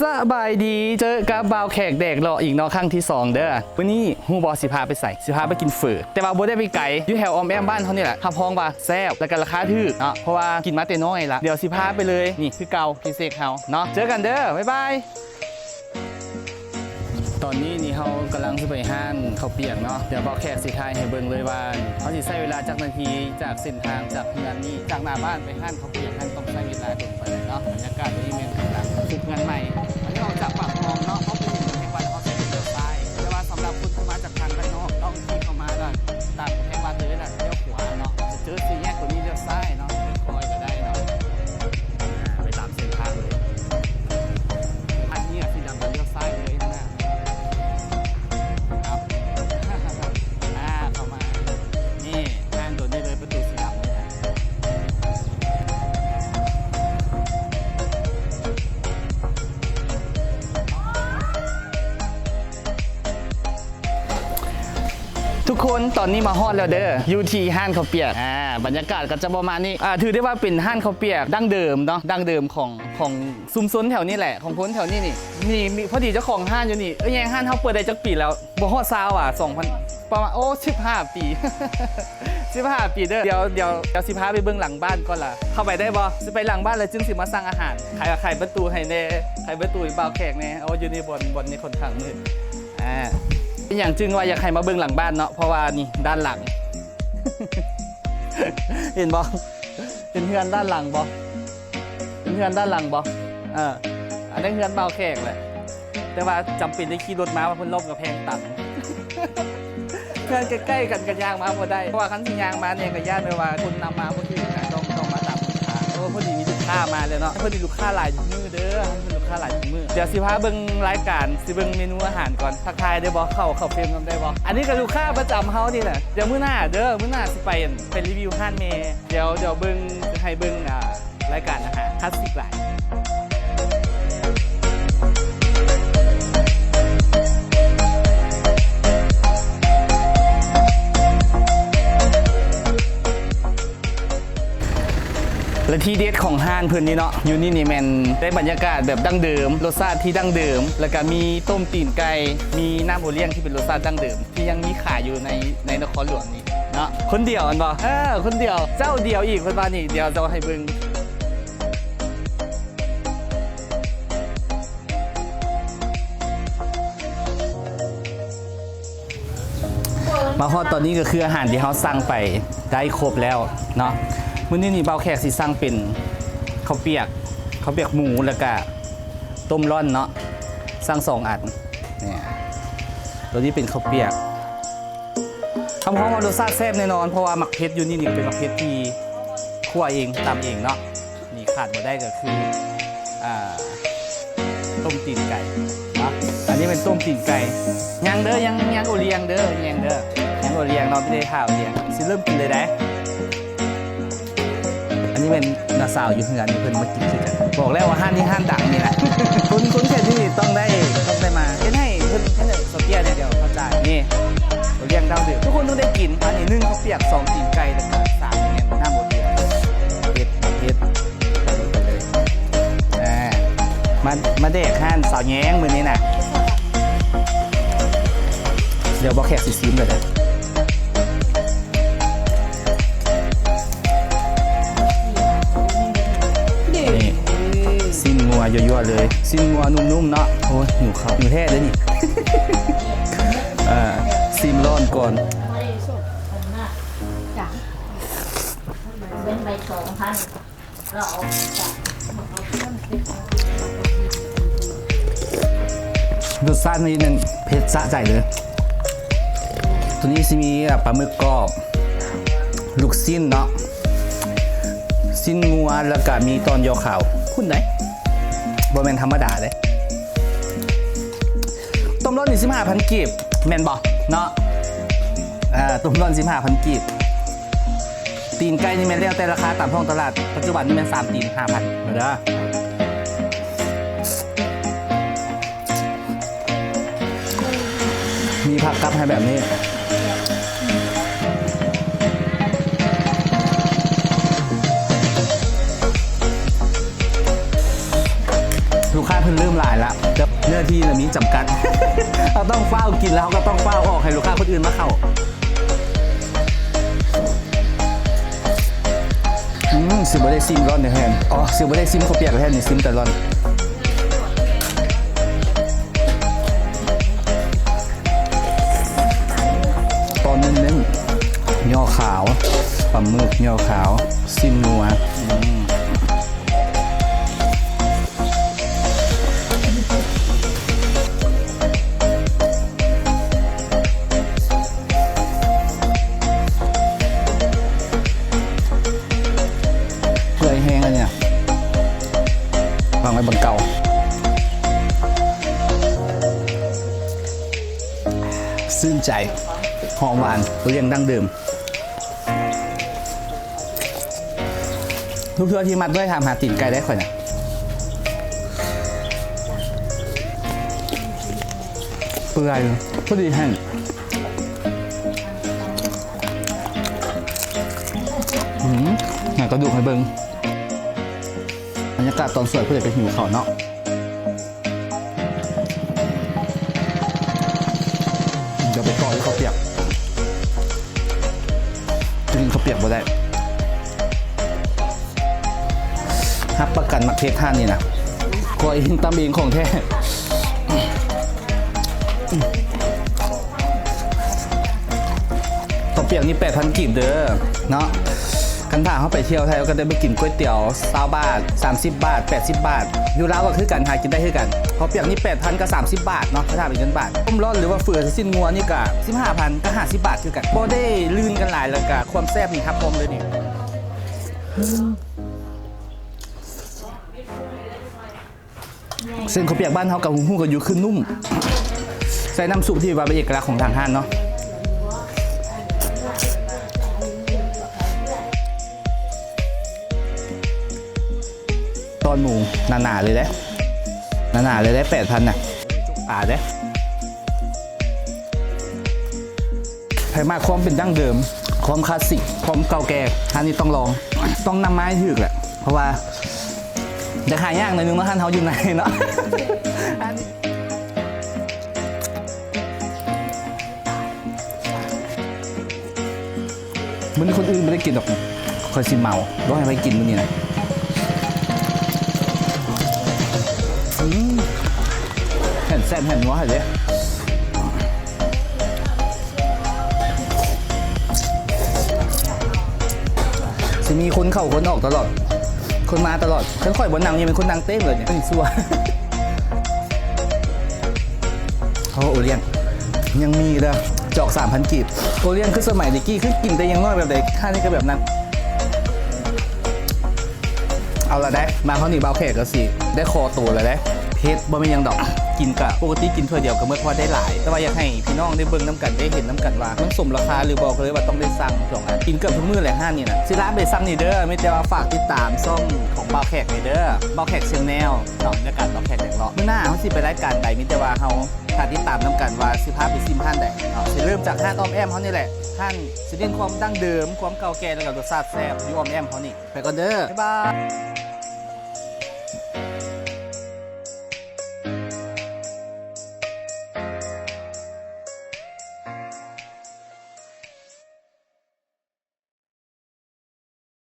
สบายดีเจอกับบ่าวแขกแดกรออีกเนาะครั้งที่สองเด้อวันนี้ฮูบอสิพาไปใส่สิพาไปกินเฝอแต่ว่าบ่ได้ไปไกลอยู่แถวออมแอมบ้านเขานี่แหละทับพ้องว่าแซ่บแล้วก็ราคาถูกเนาะเพราะว่ากินมาแต่น้อยละเดี๋ยวสิพาไปเลยนี่คือเก่าพี่เซกเฮาเนาะเจอกันเด้อบ๊ายบาย ตอนนี้นี่เขากำลังที่ไปห้านเขาวเปียกเนาะเดี๋ยวบอกแขกสิทายให้เบิ่งเลยว่าเขาสิใช้เวลาจากนาทีจากเส้นทางจากเมืองนี้จากหน้าบ้านไปห้านเขาวเปียกห้านต้องใช้เวลาถึงไปเลยเนาะบรรยากาศวันนี้เมืองกำลังฝึกงานใหม่อันนี้ออกจากปากคลองเนาะ คนตอนนี้มาฮอดแล้วเด้อยูทีห้านข้าวเปียกอ่าบรรยากาศก็จะประมาณนี้อ่าถือได้ว่าเป็นห้านข้าวเปียกดั้งเดิมเนาะดั้งเดิมของของซุมซนแถวนี้แหละของพ้นแถวนี้นี่นี่มีพอดีเจ้าของห้านอยู่นี่เอ้ยยังห้านเขาเปิดได้จักปีแล้วบ่ฮอดซาวอะ2,000ประมาณโอ้15 ปี 15 ปีเด้อเดี๋ยวเดี๋ยวเดี๋ยวสิพาไปเบื้องหลังบ้านก่อนล่ะเข้าไปได้บ่สิไปหลังบ้านแล้วจึงสิมาสั่งอาหารขายขายประตูให้แน่ขายประตูให้บ่าวแขกแน่เอาอยู่ในบนบนนี้คนข้างมืดอ่าเป็น อย่างจึงว่าอยากให้มาเบื้องหลังบ้านเนาะเพราะว่านี่ด้านหลัง เห็นบอเป็นเพื่อนด้านหลังบอเป็นเพื่อนด้านหลังบอเอออันนี้เพื่อนเบาแขกแหละแต่ว่าจำเป็นได้ขี่รถมาว่าเพิ่นล่มกับแพงตันเพื่อนใกล้ๆกันกันยางมาบ่ได้เพราะว่าคันสิยางมาเนี่ยกับญาติเลยว่าคนนำมาบ่คือ มามาเลยเนาะพอดีลูกค้าหลายมือเด้อเพื่อนลูกค้าหลายมือเดี๋ยวสิพาเบิ้งรายการสิเบิ้งเมนูอาหารก่อนทักทายได้บอเข้าเข้าเฟรมกันได้บออันนี้ก็ลูกค้าประจำเฮานี่แหละเดี๋ยวมื้อหน้าเด้อมื้อหน้าสิไปเป็นรีวิวห้านเมเดี๋ยวเดี๋ยวเบิ้งให้เบิ้งอ่ารายการอาหารคลาสสิกหลาย และที่เด็ดของห้านเพื่อนนี่เนาะอยู่นี่นี่แมนได้บรรยากาศแบบดั้งเดิมรสชาติที่ดั้งเดิม แล้วก็มีต้มตีนไก่มีน้ำโอเลี้ยงที่เป็นรสชาติดั้งเดิม ที่ยังมีขายอยู่ในในนครหลวงนี่เนาะคนเดียวอันบอเออคนเดียวเจ้าเดียวอีกคนบ้านนี่เดียวเจะให้เบิ่งมาฮอดตอนนี้ก็คืออาหารที่เขาสั่งไปได้ครบแล้วเนาะ มื้อนี้นี่เบาแขกสิสั่งเป็นข้าวเปียกข้าวเปียกหมูแล้วก็ต้มร่อนเนาะสั่งสองอันเนี่ยตัวนี้เป็นข้าวเปียกคำพ้องว่ารสชาติแซ่บแน่นอนเพราะว่าหมักเพชรอยู่นี่นี่เป็นหมักเพชรที่คั่วเองตำเองเนาะนี่ขาดม่ได้ก็คืออ่าต้มตีนไก่นะอันนี้เป็นต้มตีนไก่ยังเด้อยังยังโอเลียงเด้อยังเด้อยังโอเลียงเนาะไม่ได้ข้าวเลียงสิเริ่มกินเลยได้ นี้เป็นนาสาวอยู่เฮือนี่เพิ่นมากินคือกันบอกแล้วว่าห้านนี้ห้านดังนี่แหละคุณคุณแค่ที่ต้องได้ต้องได้มาเฮ็ดให้เพิ่นเฮ็ดให้สเปียเนี่ยเดี๋ยวเข้าใจนี่เราเรียงดาวเดือดทุกคนต้องได้กินอันนี้นึ่งเขาเปียกสองตีนไก่แล้วก็สามเนี่ยหน้าหมดเดียวเฮ็ดเฮ็ดเลยไปเลยอ่ามามาเด็กห้านสาวแย้งมือนี้น่ะเดี๋ยวบอกแขกสิซิมเลยเด้ วยั่วๆเลยสิ้นงัวนุ่มๆเนาะโอ้ยหิวข้าวหิวแท้เลยนี่ อ่าซิมร้อนก่อนไม่ได้ส่งพันมากจ้ะเป็นใบสองพันเราเอาจ้ะรสชาตินิดนึงเผ็ดสะใจเลย ตัวนี้สิมีแบบปลาหมึกกรอบ ลูกสิ้นเนาะสิ้นงัวแล้วก็มีตอนยอขาวคุณไหน บ่แม่นธรรมดาเลยต้มร้อนนี่สิบห้าพันกีบแม่นบ่เนาะอ่าต้มร้อนสิบห้าพันกีบตีนไก่นี่แม่นแล้วแต่ราคาตามท้องตลาดปัจจุบันนี่แม่นสามตีนห้าพันมาเด้อมีผักกับให้แบบนี้ แต่เนื้อที่น่ะมีจำกัด เราต้องเฝ้ากินแล้วก็ต้องเฝ้าออกให้ลูกค้าคนอื่นมาเข้าอืมสิบ่ได้ซิมร้อนเด้อแฮนอ๋อสิบ่ได้ซิมเขาเปียกแฮนนี่ซิมแต่ร้อนตอนเน้นๆย่อขาวปลาหมึกย่อขาวซิมนัวอืม ใจ หอมหวานเรียงดั้งเดิมทุกทัวที่มัดด้วยทำหาติ่นไก่ได้ข่อยนะเปื่อยพอดีแห้งอืมหนังกระดูกให้เบิงบรรยากาศตอนสวยเพื่อจะไปหิวเขาเนาะ ข้าวเปียกกินข้าวเปียกบ่ได้ฮับประกันมักเทศท่านนี่นะกลัวเองตำเองของแท้ข้าวเปียกนี่แปดพันกีบเด้อเนาะ กันผ่าเขาไปเที่ยวไทยก็ได้ไปกินก๋วยเตี๋ยวซาวบาท 30 บาท 80 บาท อยู่แล้วก็คือกันหากินได้คือกันข้าเปียกนี่8,000กับ 30 บาทเนาะถ้าเป็นเงินบาทต้มร้อนหรือว่าเฟือสิ้นงัวนี่ก็15,000ก็50 บาทคือกันบ่ได้ลื่นกันหลายแล้วก็ความแซ่บนี่ครับผมเลยนี่เส้นข้าวเปียกบ้านเขากับหูหูกับยูคือนุ่ม ใส่น้ำซุปที่ว่าเป็นเอกลักษณ์ของทางห้านเนาะ อนหมูหนาๆเลยเด้หนาๆเลยได้แปดพันน่ะป่าเด้ไผ่มาความเป็นดั้งเดิม ความคลาสสิกความเก่าแก่อันนี้ต้องลอง ต้องนำไม้ถึกแหละ เพราะว่าจะขายยากหน่อยนึงว่าท่านเขาอยู่ไหนเนาะมันคนอื่นไม่ได้กินหรอกคอยสิเมาต้องให้ไปกินมันนี่นะ เห็นแซ่บเห็นว่าเห็นเลยสิมีคนเข้าคนออกตลอดคนมาตลอดฉันค่อยบนนังยังเป็นคนดังเต้นเลยเนี่ยเป็นซัวเขาโอเลียงยังมีเด้อจอก3,000กีบโอเลียงคือสมัยเด็กกี้คือกินแต่ยังน้อยแบบเด็กค่านี่ก็แบบนั้น เอาละได้มาเขาหนีเบาแขกก็สิ ได้คอตัวแล้วได้ เพชรบ่ไม่นยังดอก กินกะปกติกินถ้วยเดียวก็เมื่อพอได้หลาย แต่ว่าอยากให้พี่น้องได้เบิ่งน้ำกันได้เห็นน้ำกันว่ามันสมราคาหรือบอกเลยว่าต้องได้สั่งสองอันกินเกือบทุกมื้อเลยห้านี่นะสิร้านไปสั่งนี่เด้อไม่แต่ว่าฝากติดตามช่องของเบาแขกนี่เด้อเบาแขกเชแนลเนาะบรรยากาศเบาแขกแดงเลาะมื้อหน้าเขาสิไปรายการใดมิแต่ว่าเฮาถ้าติดตามน้ำกันว่าสิพาไปซิมห้านใดเนาะสิเริ่มจากห้านอ้อมแอมเขานี่แหละห้านสิเน้นความดั้งเดิมความเก่าแก่แล้วก็รสชาติแซ่บอยู่อ้อมแอมเขานี่ไปก่อนเด้อบ๊ายบาย